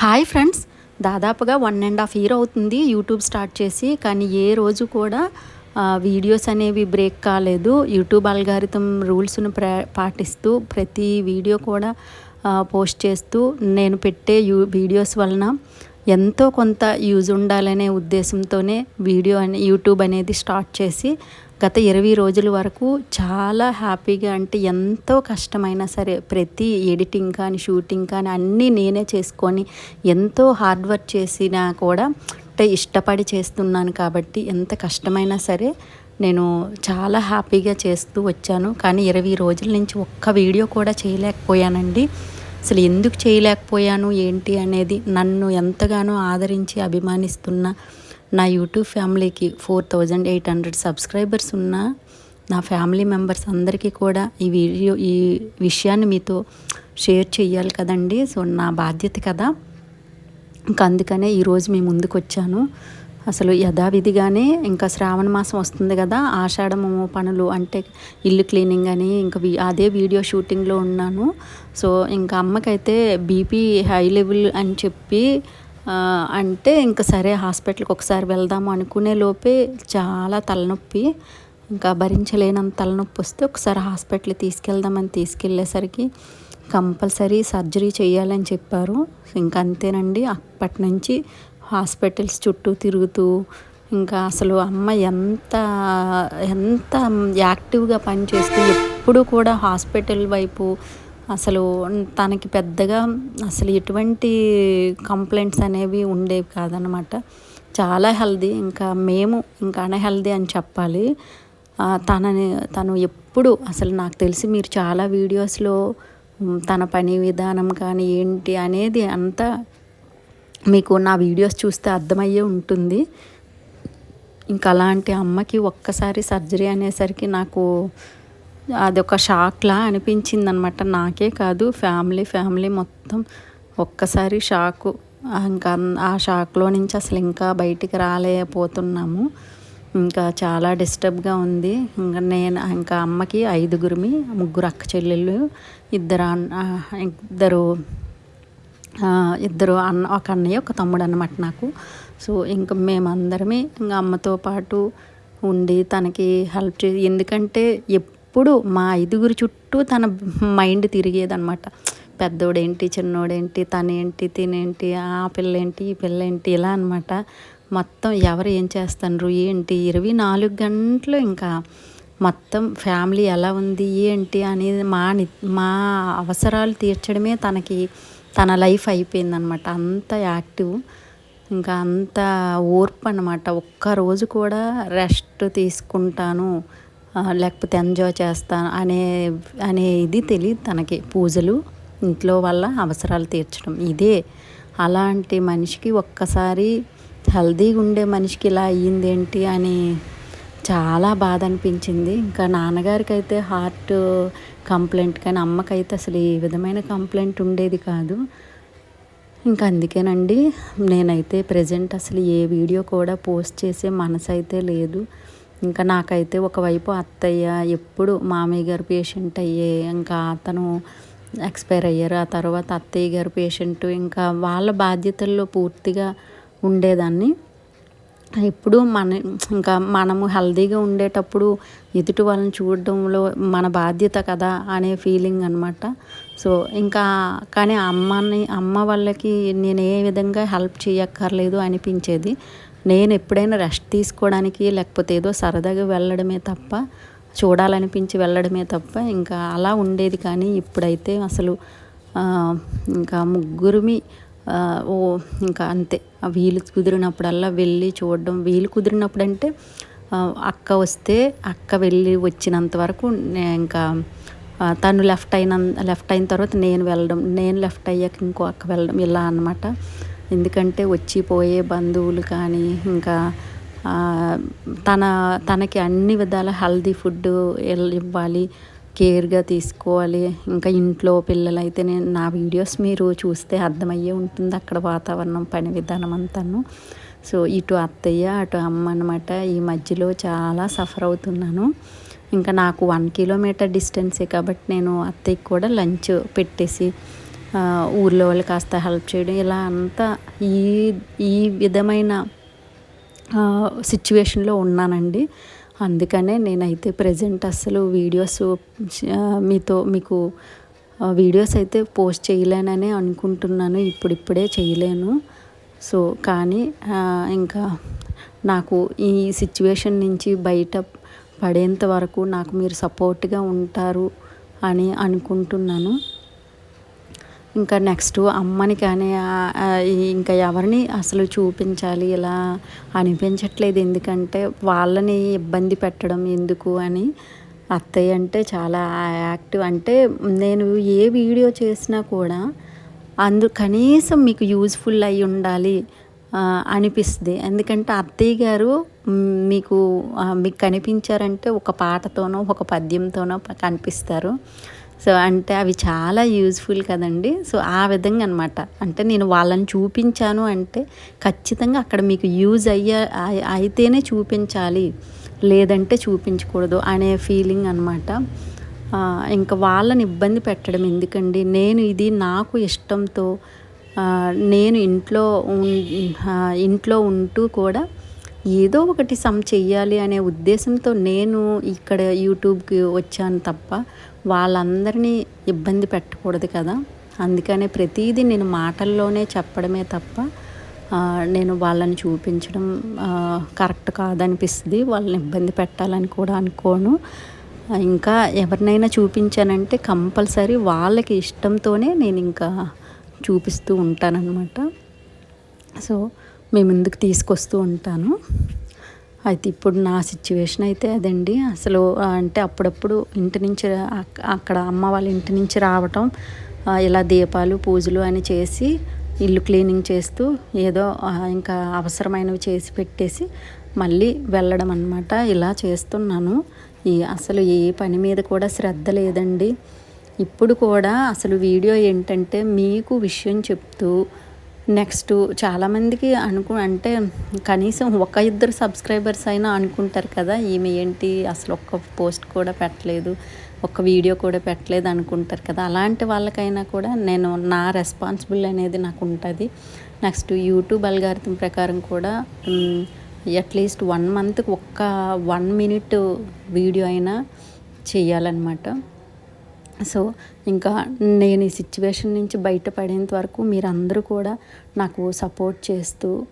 Hi friends. దాదాపుగా one and half year అవుతుంది YouTube start చేసి కానీ ఏ రోజు కూడా వీడియోస్ అనేవి బ్రేక్ కాలేదు. యూట్యూబ్ అల్గారిథం రూల్స్ను ప్ర పాటిస్తూ ప్రతి వీడియో కూడా పోస్ట్ చేస్తూ నేను పెట్టే యూ వీడియోస్ వలన ఎంతో కొంత యూజ్ ఉండాలనే ఉద్దేశంతోనే వీడియో అనే యూట్యూబ్ అనేది స్టార్ట్ చేసి గత ఇరవై రోజుల వరకు చాలా హ్యాపీగా అంటే ఎంతో కష్టమైనా సరే ప్రతి ఎడిటింగ్ కానీ షూటింగ్ కానీ అన్నీ నేనే చేసుకొని ఎంతో హార్డ్ వర్క్ చేసినా కూడా అంటే ఇష్టపడి చేస్తున్నాను కాబట్టి ఎంత కష్టమైనా సరే నేను చాలా హ్యాపీగా చేస్తూ వచ్చాను. కానీ ఇరవై రోజుల నుంచి ఒక్క వీడియో కూడా చేయలేకపోయానండి. అసలు ఎందుకు చేయలేకపోయాను ఏంటి అనేది నన్ను ఎంతగానో ఆదరించి అభిమానిస్తున్న నా యూట్యూబ్ ఫ్యామిలీకి four thousand eight hundred subscribers ఉన్న నా ఫ్యామిలీ మెంబర్స్ అందరికీ కూడా ఈ వీడియో ఈ విషయాన్ని మీతో షేర్ చేయాలి కదండి. సో నా బాధ్యత కదా. ఇంకా అందుకనే ఈరోజు మీ ముందుకు వచ్చాను అసలు యథావిధిగానే ఇంకా శ్రావణ మాసం వస్తుంది కదా ఆషాఢము పనులు అంటే ఇల్లు క్లీనింగ్ అని ఇంకా వి- అదే వీడియో షూటింగ్లో ఉన్నాను. సో ఇంకా అమ్మకైతే బీపీ హై లెవెల్ అని చెప్పి అంటే ఇంకా సరే హాస్పిటల్కి ఒకసారి వెళ్దాము అనుకునే లోపే చాలా తలనొప్పి. ఇంకా భరించలేనంత తలనొప్పి వస్తే ఒకసారి హాస్పిటల్ తీసుకెళ్దామని తీసుకెళ్ళేసరికి కంపల్సరీ సర్జరీ చేయాలని చెప్పారు. ఇంకా అంతేనండి. అప్పటి నుంచి హాస్పిటల్స్ చుట్టూ తిరుగుతూ ఇంకా అసలు అమ్మ ఎంత ఎంత యాక్టివ్గా పనిచేస్తూ ఎప్పుడు కూడా హాస్పిటల్ వైపు అసలు తనకి పెద్దగా అసలు ఎటువంటి కంప్లైంట్స్ అనేవి ఉండేవి కాదనమాట చాలా హెల్దీ ఇంకా మేము ఇంకా అన్హెల్దీ అని చెప్పాలి. తనని తను ఎప్పుడు అసలు నాకు తెలిసి మీరు చాలా వీడియోస్లో తన పని విధానం కానీ ఏంటి అనేది అంతా మీకు నా వీడియోస్ చూస్తే అర్థమయ్యే ఉంటుంది. ఇంకా అలాంటి అమ్మకి ఒక్కసారి సర్జరీ అనేసరికి నాకు అదొక షాక్లా అనిపించింది అనమాట నాకే కాదు ఫ్యామిలీ ఫ్యామిలీ మొత్తం ఒక్కసారి షాకు. ఇంకా ఆ షాక్లో నుంచి అసలు ఇంకా బయటికి రాలేకపోతున్నాము. ఇంకా చాలా డిస్టర్బ్గా ఉంది. ఇంకా నేను ఇంకా అమ్మకి ఐదుగురిమి ముగ్గురు అక్క చెల్లెళ్ళు ఇద్దరు ఇద్దరు ఇద్దరు అన్న ఒక అన్నయ్య ఒక తమ్ముడు అన్నమాట నాకు. సో ఇంకా మేమందరమే ఇంకా అమ్మతో పాటు ఉండి తనకి హెల్ప్ చే ఎందుకంటే ఎప్పుడు మా ఐదుగురు చుట్టూ తన మైండ్ తిరిగేదనమాట పెద్దోడేంటి చిన్నోడేంటి తనేంటి తినేంటి ఆ పిల్లేంటి ఈ పిల్లేంటి ఇలా అనమాట మొత్తం ఎవరు ఏం చేస్తున్నారు ఏంటి? ఇరవై నాలుగు గంటలు ఇంకా మొత్తం ఫ్యామిలీ ఎలా ఉంది ఏంటి అనేది మా ని- మా అవసరాలు తీర్చడమే తనకి తన లైఫ్ అయిపోయిందనమాట అంత యాక్టివ్ ఇంకా అంత ఓర్పు అనమాట ఒక్క రోజు కూడా రెస్ట్ తీసుకుంటాను లేకపోతే ఎంజాయ్ చేస్తాను అనే అనే ఇది తెలియదు తనకి. పూజలు ఇంట్లో వల్ల అవసరాలు తీర్చడం ఇదే. అలాంటి మనిషికి ఒక్కసారి హెల్దీగా ఉండే మనిషికి ఇలా అయ్యిందేంటి అని చాలా బాధ అనిపించింది ఇంకా నాన్నగారికి అయితే హార్ట్ కంప్లైంట్ కానీ అమ్మకైతే అసలు ఏ విధమైన కంప్లైంట్ ఉండేది కాదు. ఇంకా అందుకేనండి నేనైతే ప్రజెంట్ అసలు ఏ వీడియో కూడా పోస్ట్ చేసే మనసు అయితే లేదు. ఇంకా నాకైతే ఒకవైపు అత్తయ్య ఎప్పుడు మామయ్య గారు పేషెంట్ అయ్యే ఇంకా అతను ఎక్స్పైర్ అయ్యారు. ఆ తర్వాత అత్తయ్య గారు పేషెంట్ ఇంకా వాళ్ళ బాధ్యతల్లో పూర్తిగా ఉండేదాన్ని. ఇప్పుడు మన ఇంకా మనము హెల్తీగా ఉండేటప్పుడు ఎదుటి వాళ్ళని చూడడంలో మన బాధ్యత కదా అనే ఫీలింగ్ అనమాట సో ఇంకా కానీ అమ్మని అమ్మ వాళ్ళకి నేను ఏ విధంగా హెల్ప్ చేయక్కర్లేదు అనిపించేది. నేను ఎప్పుడైనా రెస్ట్ తీసుకోవడానికి లేకపోతే ఏదో సరదాగా వెళ్ళడమే తప్ప చూడాలనిపించి వెళ్ళడమే తప్ప ఇంకా అలా ఉండేది కానీ ఇప్పుడైతే అసలు ఇంకా ముగ్గురిమి ఓ ఇంకా అంతే. ఆ వీలు కుదిరినప్పుడల్లా వెళ్ళి చూడడం. వీలు కుదిరినప్పుడంటే అక్క వస్తే అక్క వెళ్ళి వచ్చినంత వరకు నే- ఇంకా తను లెఫ్ట్ అయిన లెఫ్ట్ అయిన తర్వాత నేను వెళ్ళడం. నేను లెఫ్ట్ అయ్యాక ఇంకో అక్క వెళ్ళడం. ఇలా అన్నమాట. ఎందుకంటే వచ్చి పోయే బంధువులు కానీ ఇంకా తన తనకి అన్ని విధాల హెల్దీ ఫుడ్ ఇవ్వాలి. కేర్గా తీసుకోవాలి. ఇంకా ఇంట్లో పిల్లలు అయితే నేను నా వీడియోస్ మీరు చూస్తే అర్థమయ్యే ఉంటుంది అక్కడ వాతావరణం పని విధానం అంతాను. సో ఇటు అత్తయ్య అటు అమ్మ అనమాట ఈ మధ్యలో చాలా సఫర్ అవుతున్నాను. ఇంకా నాకు వన్ కిలోమీటర్ డిస్టెన్సే కాబట్టి నేను అత్తయ్యకి కూడా లంచ్ పెట్టేసి ఊర్లో వాళ్ళు కాస్త హెల్ప్ చేయడం ఇలా అంతా ఈ ఈ విధమైన సిచ్యువేషన్లో ఉన్నానండి. అందుకనే నేనైతే ప్రజెంట్ అసలు వీడియోస్ మీతో మీకు వీడియోస్ అయితే పోస్ట్ చేయలేనని అనుకుంటున్నాను. ఇప్పుడిప్పుడే చేయలేను. సో కానీ ఇంకా నాకు ఈ సిచ్యువేషన్ నుంచి బయట పడేంత వరకు నాకు మీరు సపోర్ట్గా ఉంటారు అని అనుకుంటున్నాను. ఇంకా నెక్స్ట్ అమ్మని కానీ ఇంకా ఎవరిని అసలు చూపించాలి ఇలా అనిపించట్లేదు. ఎందుకంటే వాళ్ళని ఇబ్బంది పెట్టడం ఎందుకు అని అత్తయ్య అంటే చాలా యాక్టివ్. అంటే నేను ఏ వీడియో చేసినా కూడా అందు కనీసం మీకు యూజ్ఫుల్ అయి ఉండాలి అనిపిస్తుంది. ఎందుకంటే అత్తయ్య గారు మీకు మీకు కనిపించారంటే ఒక పాటతోనో ఒక పద్యంతోనో కనిపిస్తారు. సో అంటే అవి చాలా యూజ్ఫుల్ కదండి. సో ఆ విధంగా అనమాట అంటే నేను వాళ్ళని చూపించాను అంటే ఖచ్చితంగా అక్కడ మీకు యూజ్ అయ్యే అయితేనే చూపించాలి. లేదంటే చూపించకూడదు అనే ఫీలింగ్ అనమాట ఇంకా వాళ్ళని ఇబ్బంది పెట్టడం ఎందుకండి? నేను ఇది నాకు ఇష్టంతో నేను ఇంట్లో ఇంట్లో ఉంటూ కూడా ఏదో ఒకటి సమ్ చెయ్యాలి అనే ఉద్దేశంతో నేను ఇక్కడ యూట్యూబ్కి వచ్చాను తప్ప వాళ్ళందరినీ ఇబ్బంది పెట్టకూడదు కదా. అందుకనే ప్రతిదీ నేను మాటల్లోనే చెప్పడమే తప్ప నేను వాళ్ళని చూపించడం కరెక్ట్ కాదనిపిస్తుంది. వాళ్ళని ఇబ్బంది పెట్టాలని కూడా అనుకోను. ఇంకా ఎవరినైనా చూపించానంటే కంపల్సరీ వాళ్ళకి ఇష్టంతోనే నేను ఇంకా చూపిస్తూ ఉంటానన్నమాట. సో మేము ముందుకు తీసుకొస్తూ ఉంటాను. అయితే ఇప్పుడు నా సిచ్యువేషన్ అయితే అదండి. అసలు అంటే అప్పుడప్పుడు ఇంటి నుంచి అక్కడ అమ్మ వాళ్ళ ఇంటి నుంచి రావటం ఇలా దీపాలు పూజలు అని చేసి ఇల్లు క్లీనింగ్ చేస్తూ ఏదో ఇంకా అవసరమైనవి చేసి పెట్టేసి మళ్ళీ వెళ్ళడం అనమాట ఇలా చేస్తున్నాను. ఈ అసలు ఏ పని మీద కూడా శ్రద్ధ లేదండి. ఇప్పుడు కూడా అసలు వీడియో ఏంటంటే మీకు విషయం చెప్తూ నెక్స్ట్ చాలామందికి అనుకు అంటే కనీసం ఒక ఇద్దరు సబ్స్క్రైబర్స్ అయినా అనుకుంటారు కదా ఈమె ఏంటి అసలు ఒక్క పోస్ట్ కూడా పెట్టలేదు ఒక్క వీడియో కూడా పెట్టలేదు అనుకుంటారు కదా. అలాంటి వాళ్ళకైనా కూడా నేను నా రెస్పాన్సిబుల్ అనేది నాకు ఉంటుంది. నెక్స్ట్ యూట్యూబ్ అల్గారిథం ప్రకారం కూడా అట్లీస్ట్ వన్ మంత్కి ఒక్క వన్ మినిట్ వీడియో అయినా చేయాలన్నమాట. సో ఇంకా నేను ఈ సిచ్యువేషన్ నుంచి బయటపడేంత వరకు మీరందరూ కూడా నాకు సపోర్ట్ చేస్తూ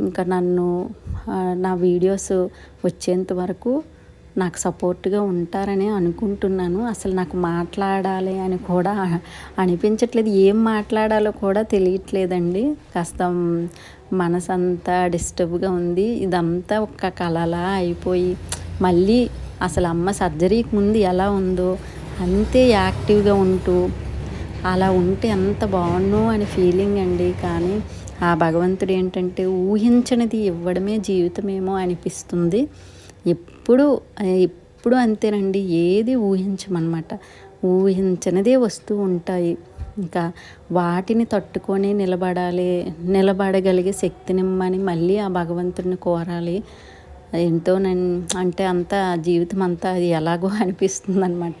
ఇంకా నన్ను నా వీడియోస్ వచ్చేంత వరకు నాకు సపోర్ట్గా ఉంటారని అనుకుంటున్నాను. అసలు నాకు మాట్లాడాలి అని కూడా అనిపించట్లేదు. ఏం మాట్లాడాలో కూడా తెలియట్లేదండి. కాస్త మనసు అంతా డిస్టర్బ్గా ఉంది. ఇదంతా ఒక కలలా అయిపోయి మళ్ళీ అసలు అమ్మ సర్జరీకి ముందు ఎలా ఉందో అంతే యాక్టివ్గా ఉంటూ అలా ఉంటే ఎంత బాగుండు అని ఫీలింగ్ అండి. కానీ ఆ భగవంతుడు ఏంటంటే ఊహించనిది ఇవ్వడమే జీవితమేమో అనిపిస్తుంది. ఎప్పుడు ఎప్పుడు అంతేనండి ఏది ఊహించమన్నమాట. ఊహించనిదే వస్తూ ఉంటాయి. ఇంకా వాటిని తట్టుకొని నిలబడాలి నిలబడగలిగే శక్తినిమ్మని మళ్ళీ ఆ భగవంతుడిని కోరాలి. ఎంతో నేను అంటే అంతా జీవితం అంతా అది ఎలాగో అనిపిస్తుంది అనమాట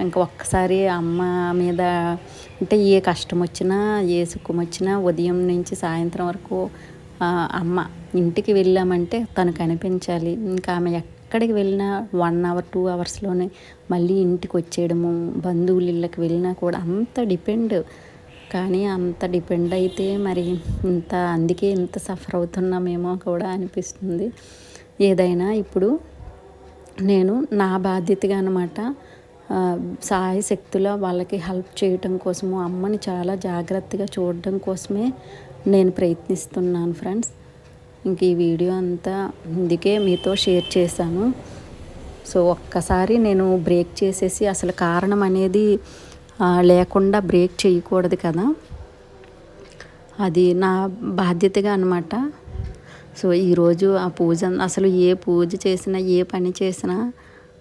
ఇంకా ఒక్కసారి అమ్మ మీద అంటే ఏ కష్టం వచ్చినా ఏ సుఖం వచ్చినా ఉదయం నుంచి సాయంత్రం వరకు అమ్మ ఇంటికి వెళ్ళామంటే తను కనిపించాలి ఇంకా ఆమె ఎక్కడికి వెళ్ళినా వన్ అవర్ టూ అవర్స్లోనే మళ్ళీ ఇంటికి వచ్చేయడము బంధువుల ఇళ్ళకి వెళ్ళినా కూడా అంత డిపెండ్ కానీ అంత డిపెండ్ అయితే మరి ఇంత అందుకే ఇంత సఫర్ అవుతున్నామేమో కూడా అనిపిస్తుంది. ఏదైనా ఇప్పుడు నేను నా బాధ్యతగా అనమాట సహాయ శక్తుల వాళ్ళకి హెల్ప్ చేయటం కోసము అమ్మని చాలా జాగ్రత్తగా చూడడం కోసమే నేను ప్రయత్నిస్తున్నాను ఫ్రెండ్స్. ఇంక ఈ వీడియో అంతా అందుకే మీతో షేర్ చేశాను. సో ఒక్కసారి నేను బ్రేక్ చేసేసి అసలు కారణం అనేది లేకుండా బ్రేక్ చేయకూడదు కదా. అది నా బాధ్యతగా అనమాట సో ఈరోజు ఆ పూజ అసలు ఏ పూజ చేసినా ఏ పని చేసినా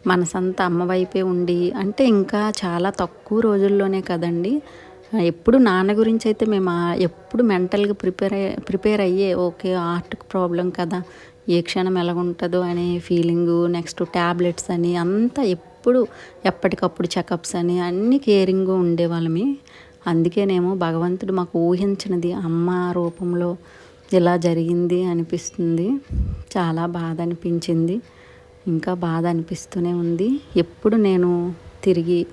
మనసంతా అమ్మ వైపే ఉండి అంటే ఇంకా చాలా తక్కువ రోజుల్లోనే కదండి. ఎప్పుడు నాన్న గురించి అయితే మేము ఎప్పుడు మెంటల్గా ప్రిపేర్ అయ్యే ప్రిపేర్ అయ్యే ఓకే హార్ట్కి ప్రాబ్లం కదా ఏ క్షణం ఎలాగుంటుందో అనే ఫీలింగు నెక్స్ట్ ట్యాబ్లెట్స్ అని అంతా ఎప్పుడు ఎప్పుడు ఎప్పటికప్పుడు చెకప్స్ అని అన్ని కేరింగ్ ఉండేవాళ్ళమి. అందుకేనేమో భగవంతుడు మాకు ఊహించినది అమ్మ రూపంలో ఇలా జరిగింది అనిపిస్తుంది. చాలా బాధ అనిపించింది. ఇంకా బాధ అనిపిస్తూనే ఉంది. ఎప్పుడు నేను తిరిగి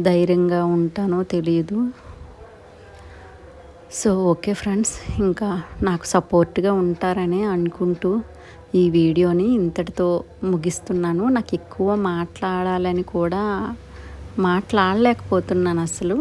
ధైర్యంగా ఉంటానో తెలియదు. సో ఓకే ఫ్రెండ్స్ ఇంకా నాకు సపోర్ట్గా ఉంటారని అనుకుంటూ ఈ వీడియోని ఇంతటితో ముగిస్తున్నాను. నాకు ఎక్కువ మాట్లాడాలని కూడా మాట్లాడలేకపోతున్నాను అసలు.